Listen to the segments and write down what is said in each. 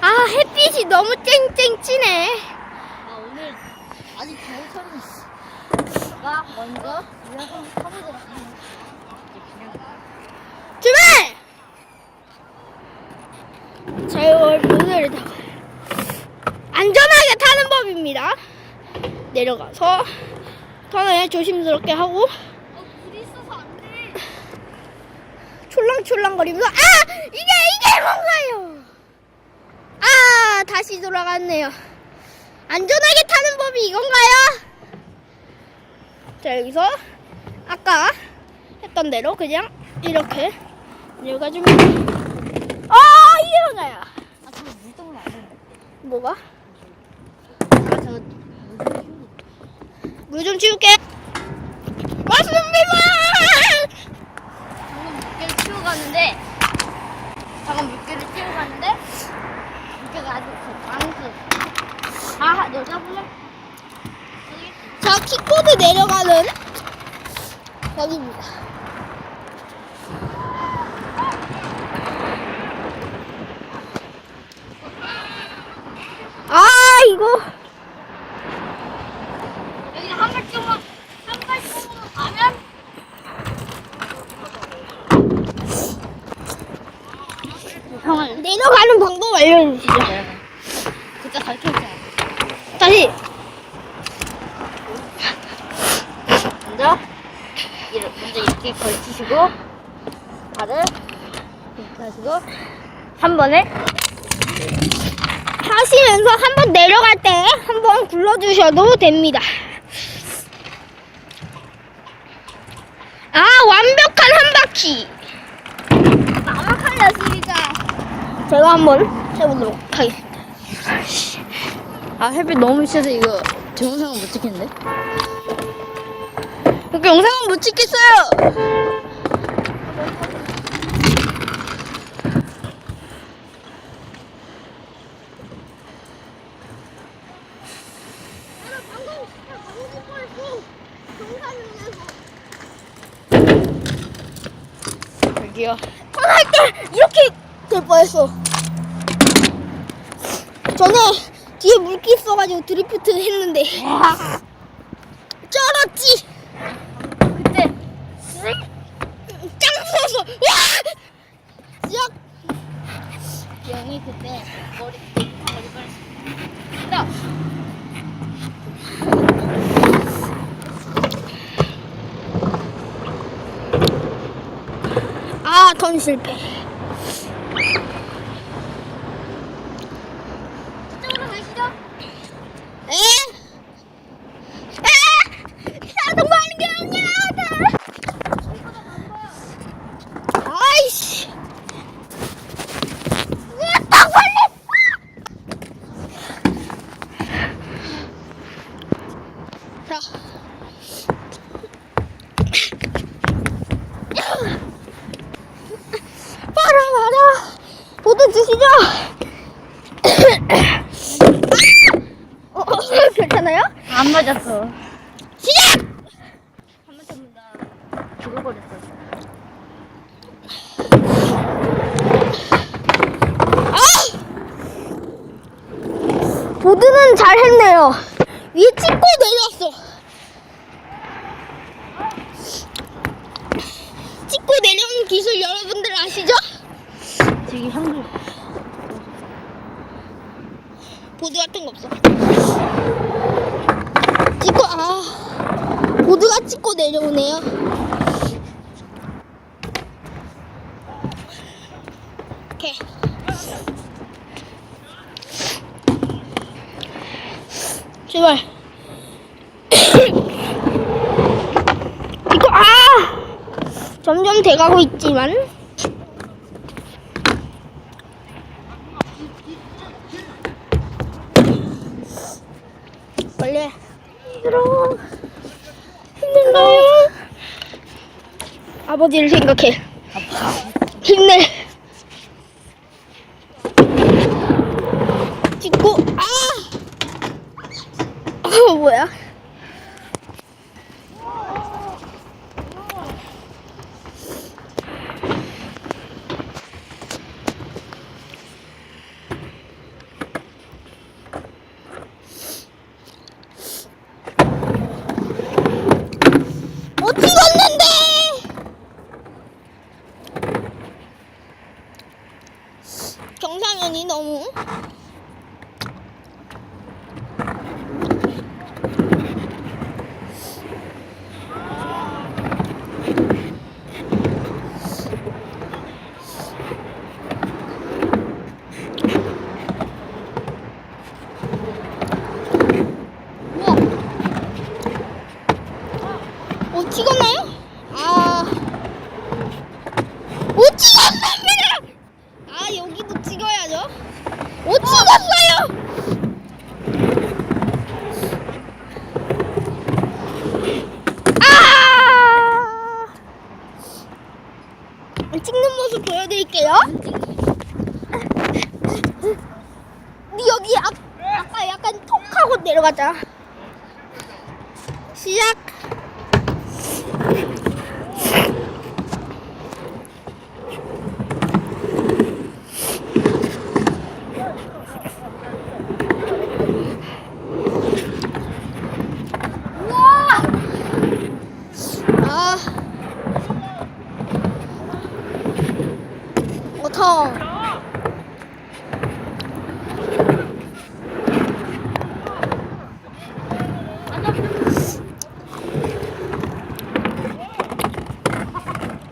아 햇빛이 너무 쨍쨍 찌네. 아 오늘 아직 겨울철이 있어. 가 먼저 한번 타보도록. 출발! 자, 오늘 안전하게 타는 법입니다. 내려가서 턴을 조심스럽게 하고 어, 불이 있어서 안 돼. 촐랑촐랑거리면서 아! 이게 이게 뭔가요? 아, 다시 돌아갔네요. 안전하게 타는 법이 이건가요? 자, 여기서 아까 했던 대로 그냥 이렇게 내려가주면 아, 뭔가요? 아 저거 물동을 안 되는데. 뭐가? 아 저거 물좀 물좀 치울게. 왔습니다! 방금 물개를 치고 갔는데 방금 물개를 치고 갔는데 아너 잡을래? 저기 자, 킥보드 내려가는 여기입니다. 아, 이거. 여기 한 발짝만 한 발짝만 가면 형을 내려가는 방법 알려주시죠. 진짜 잘 켰잖아. 다시. 먼저 이렇게 먼저 이렇게 걸치시고 발을 하시고 한 번에 하시면서 한 번 내려갈 때 한 번 굴러주셔도 됩니다. 아, 완벽한 한 바퀴. 알렸으니까 제가 한번 해보도록 하겠습니다. 아 햇빛 너무 세서 이거 동영상은 못 찍겠는데? 이렇게 영상은 못 찍겠어요. 여기요. 턴할 때 이렇게 될 뻔했어. 전에 뒤에 물기 있어가지고 드리프트 했는데 쩔었지. 그때 짱 무서웠어. 영이 그때 머리 머리 빨리. 나 아, 턴 실패. 이쪽으로 가시죠. 에? 에? 자동 반경이야! 아이씨. 으아, 딱 걸렸어! 자. 봐라, 봐라. 보드 주시죠. 어, 어, 괜찮아요? 안 맞았어. 시작! 안 맞았습니다. 죽어버렸어. 아! 보드는 잘 했네요. 위에 찍고 내려왔어. 찍고 내려오는 기술 여러분들 아시죠? 저기 한글. 보드 같은 거 없어. 찍고 아 보드가 찍고 내려오네요. 오케이. 제발. 이거 아 점점 돼가고 있지만 빨리 힘들어 힘들어요 아버지를 생각해. 힘내 찍고 아 어, 뭐야 경사면이 너무. 우와. 못 찍었나요? 아. 못 찍었답니다! 아, 여기도 찍어야죠. 못 찍었어요! 아! 찍는 모습 보여드릴게요. 여기 아, 아까 약간 톡 하고 내려가자. 시작. 우와. 아. 어터.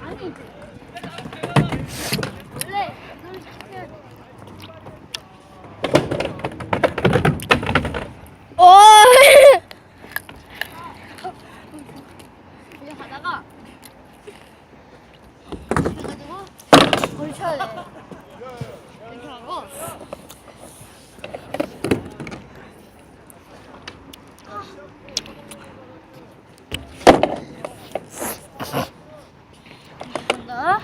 아니. 원래 이걸 시켜야 돼. 오. 그냥 가다가 그래가지고 걸쳐야 돼. 이렇게 하고 간다.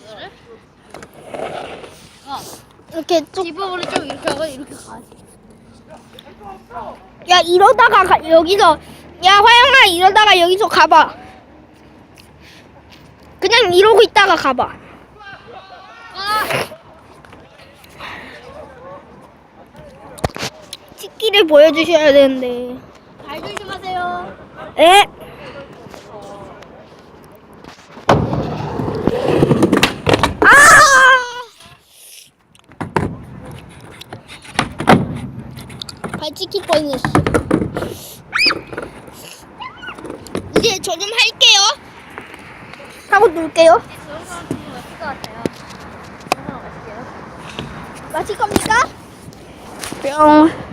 이거를 어 이렇게 쭉. 뒷부분을 좀 이렇게 하고 이렇게 가. 야 이러다가 가, 여기서 야 화영아 이러다가 여기서 가봐. 그냥 이러고 있다가 가봐. 아. 찍기를 보여주셔야 되는데. 발 조심하세요. 에? 아! 발 찍힐 뻔했어. 이제 저좀 할게요. 하고 놀게요. 마실 겁니까? 뿅.